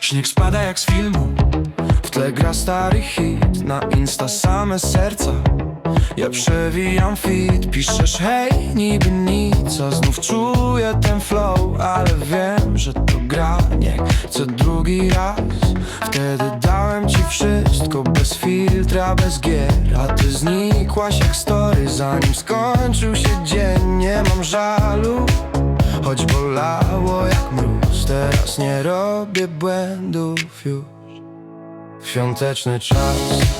Śnieg spada jak z filmu. W tle gra stary hit. Na insta same serca. Ja przewijam fit Piszesz hej, niby nic A znów czuję ten flow. Ale wiem, że to gra. Nie chcę drugi raz. Wtedy dałem ci wszystko. Bez filtra, bez gier. A ty znikłaś jak story Zanim skończył się dzień. Nie mam żalu Choć bolało jak mróz Teraz nie robię błędów już. W Świąteczny czas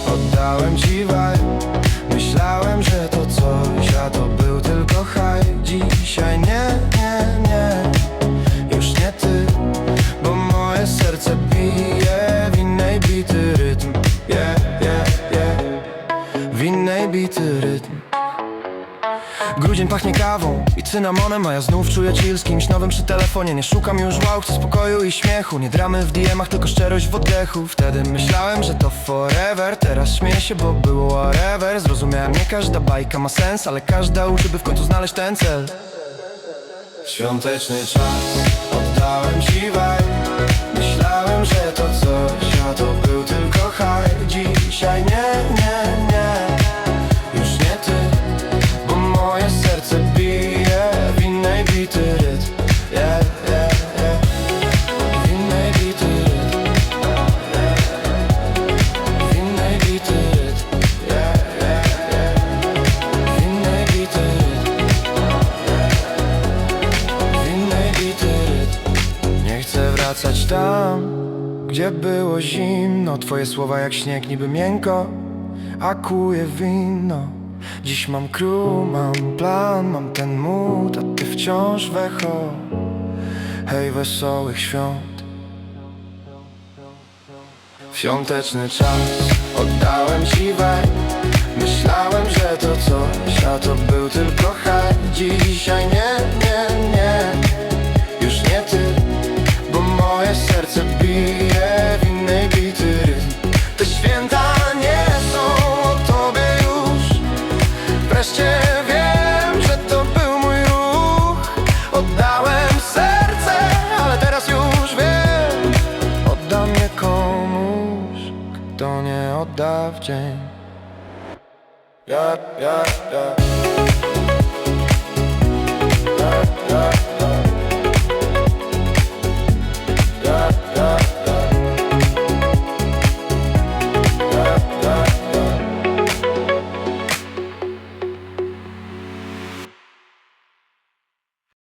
Oddałem ci vibe. Myślałem, że to coś A to był tylko hype Dzisiaj nie, nie, nie Już nie ty Bo moje serce bije W innej bity rytm. Yeah, yeah, yeah. W innej bity rytm Grudzień pachnie kawą i cynamonem A ja znów czuję chill z kimś nowym przy telefonie. Nie szukam już wow, chcę spokoju i śmiechu. Nie dramy w DM-ach, tylko szczerość w oddechu. Wtedy myślałem, że to forever. Teraz śmieję się, bo było whatever. Zrozumiałem, nie każda bajka ma sens Ale każda uczy, by w końcu znaleźć ten cel. Świąteczny czas, oddałem ci vibe. Myślałem, że to coś, a to był tylko hype. Dzisiaj nie, wracać tam Gdzie było zimno. Twoje słowa jak śnieg niby miękko A kuje wino. Dziś mam crew, mam plan, mam ten mood A ty wciąż w echo Hej, wesołych świąt. W Świąteczny czas Oddałem ci vibe odda w dzień Ja, ja, ja